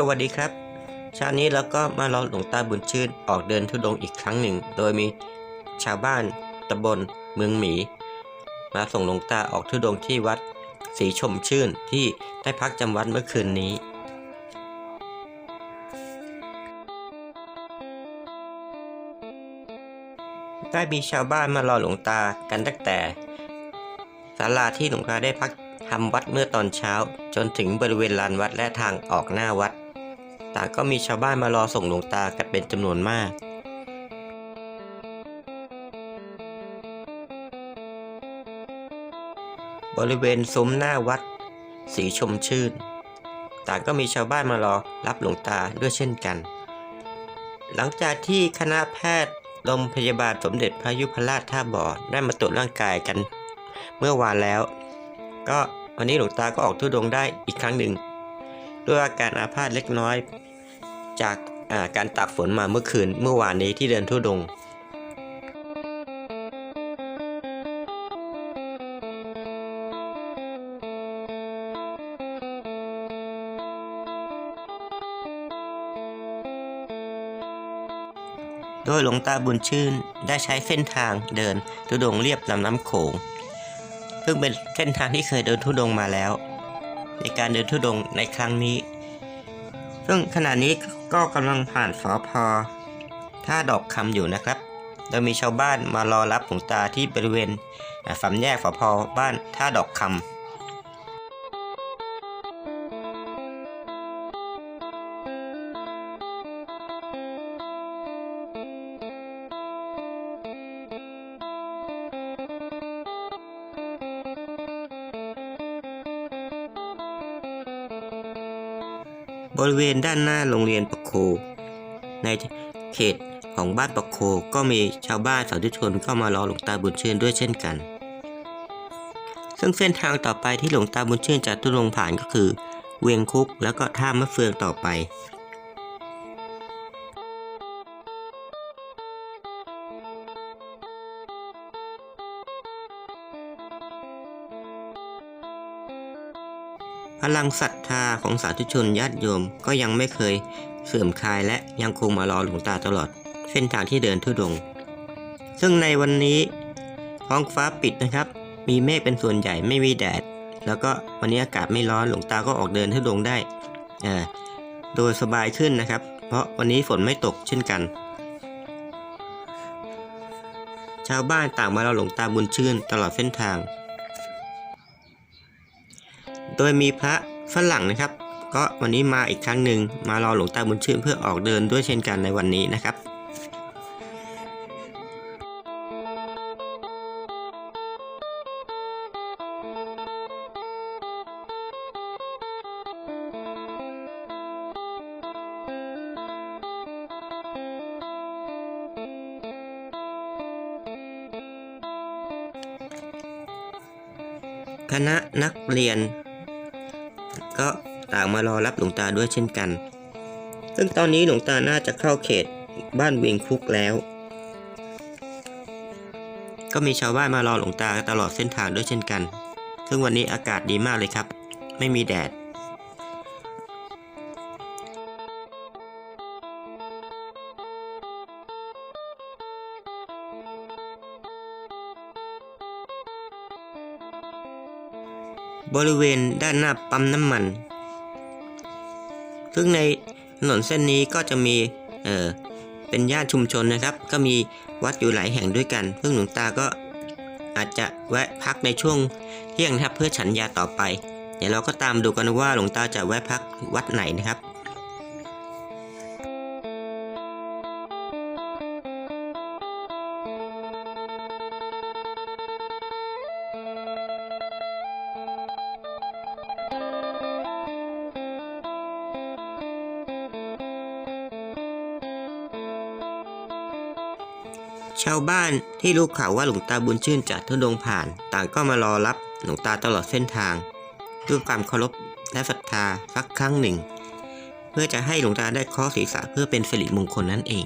สวัสดีครับเช้านี้เราก็มารอหลวงตาบุญชื่นออกเดินทุดงค์อีกครั้งหนึ่ง โดยมีชาวบ้านตำบลเมืองหมี มาส่งหลวงตาออกทุดงค์ที่วัดศรีชมชื่นที่ได้พักจำวัดเมื่อคืนนี้ได้มีชาวบ้านมารอหลวงตากันตั้งแต่ศาลาที่หลวงตาได้พักทำวัดเมื่อตอนเช้า จนถึงบริเวณลานวัดและทางออกหน้าวัด ต่างก็มีชาวบ้านมารอส่งหลวงตากันเป็นจำนวนมาก บริเวณซุ้มหน้าวัด สีชมชื่น ต่างก็มีชาวบ้านมารอรับหลวงตาด้วยเช่นกัน หลังจากที่คณะแพทย์โรงพยาบาลสมเด็จพระยุพราชท่าบ่อได้มาตรวจร่างกายกัน เมื่อวานแล้ว ก็วันนี้หลวงตาก็ออกทุดงได้อีกครั้งหนึ่ง ด้วยอาการอาพาธเล็กน้อย จากาการตากฝนมาเมื่อคืนเมื่อวานนี้ที่เดินทุดง โดยหลวงตาบุญชื่นได้ใช้เส้นทางเดินทุดงเรียบลำน้ำโขง ซึ่งเป็นเส้นทางที่เคยเดินทุดงมาแล้ว ในการเดินทุดงในครั้งนี้ ซึ่งขณะนี้ก็กำลังผ่านสอพอท่าดอกคำอยู่นะครับ โดยมีชาวบ้านมารอรับหลวงตาที่บริเวณอ่าสามแยกสอพอบ้านท่าดอกคำ บริเวณด้านหน้าโรงเรียนปะโค ในเขตของบ้านปะโคก็มีชาวบ้านสาธุชนก็มารอหลวงตาบุญชื่นด้วยเช่นกัน ซึ่งเส้นทางต่อไปที่หลวงตาบุญชื่นจะทุรงผ่านก็คือ เวียงคุกแล้วก็ท่ามะเฟืองต่อไป ลังศรัทธาของสาธุชนญาติโยมก็ยังไม่เคยเสื่อมคลายและยังคงมารอหลวงตาตลอด เส้นทางที่เดินทุดง ซึ่งในวันนี้ท้องฟ้าปิดนะครับ มีเมฆเป็นส่วนใหญ่ไม่มีแดด แล้วก็วันนี้อากาศไม่ร้อนหลวงตาก็ออกเดินทุดงได้อ่าโดยสบายขึ้นนะครับ เพราะวันนี้ฝนไม่ตกเช่นกัน ชาวบ้านต่างมารอหลวงตาบุญชื่นตลอดเส้นทาง โดยมีพระฝรั่งนะครับ ก็วันนี้มาอีกครั้งหนึ่งมารอหลวงตาบุญชื่นเพื่อออกเดินด้วยเช่นกันในวันนี้นะครับคณะนักเรียน ก็ต่างมารอรับหลวงตาด้วยเช่นกัน ซึ่งตอนนี้หลวงตาน่าจะเข้าเขตบ้านเวียงคุกแล้ว ก็มีชาวบ้านมารอหลวงตาตลอดเส้นทางด้วยเช่นกัน ซึ่งวันนี้อากาศดีมากเลยครับ ไม่มีแดด บริเวณด้านหน้าปั๊มน้ำมัน ซึ่งในถนนเส้นนี้ก็จะมี เออเป็นย่านชุมชนนะครับ ก็มีวัดอยู่หลายแห่งด้วยกัน ซึ่งหลวงตาก็อาจจะแวะพักในช่วงเที่ยงนะครับเพื่อฉันยาต่อไป เดี๋ยวเราก็ตามดูกันว่าหลวงตาจะแวะพักวัดไหนนะครับ ชาวบ้านที่รู้ข่าวว่าหลวงตาบุญชื่นจะทุดงผ่าน ต่างก็มารอรับหลวงตาตลอดเส้นทางด้วยความเคารพและศรัทธาสักครั้งหนึ่ง เพื่อจะให้หลวงตาได้เคราะศีรษะเพื่อเป็นสิริมงคลนั่นเอง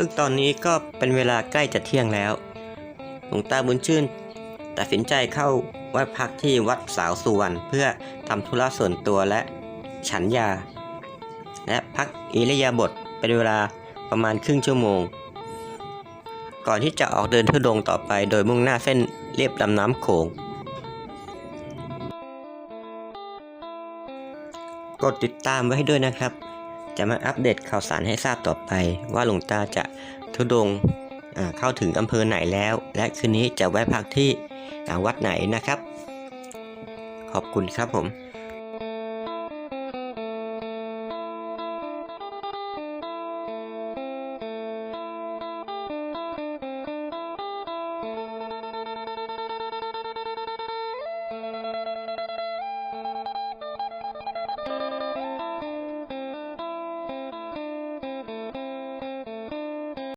ซึ่งตอนนี้ก็เป็นเวลาใกล้จะเที่ยงแล้ว หลวงตาบุญชื่นตัดสินใจเข้าไหว้พักที่วัดสาวสุวรรณเพื่อทำธุระส่วนตัวและฉันยา และพักอิริยาบถเป็นเวลาประมาณครึ่งชั่วโมง ก่อนที่จะออกเดินทุดงต่อไปโดยมุ่งหน้าเส้นเรียบลำน้ำโขง กดติดตามไว้ให้ด้วยนะครับ จะมาอัปเดตข่าวสารให้ทราบต่อไป ว่าหลวงตาจะทุดงเข้าถึงอำเภอไหนแล้ว และคืนนี้จะแวะพักที่วัดไหนนะครับ ขอบคุณครับผม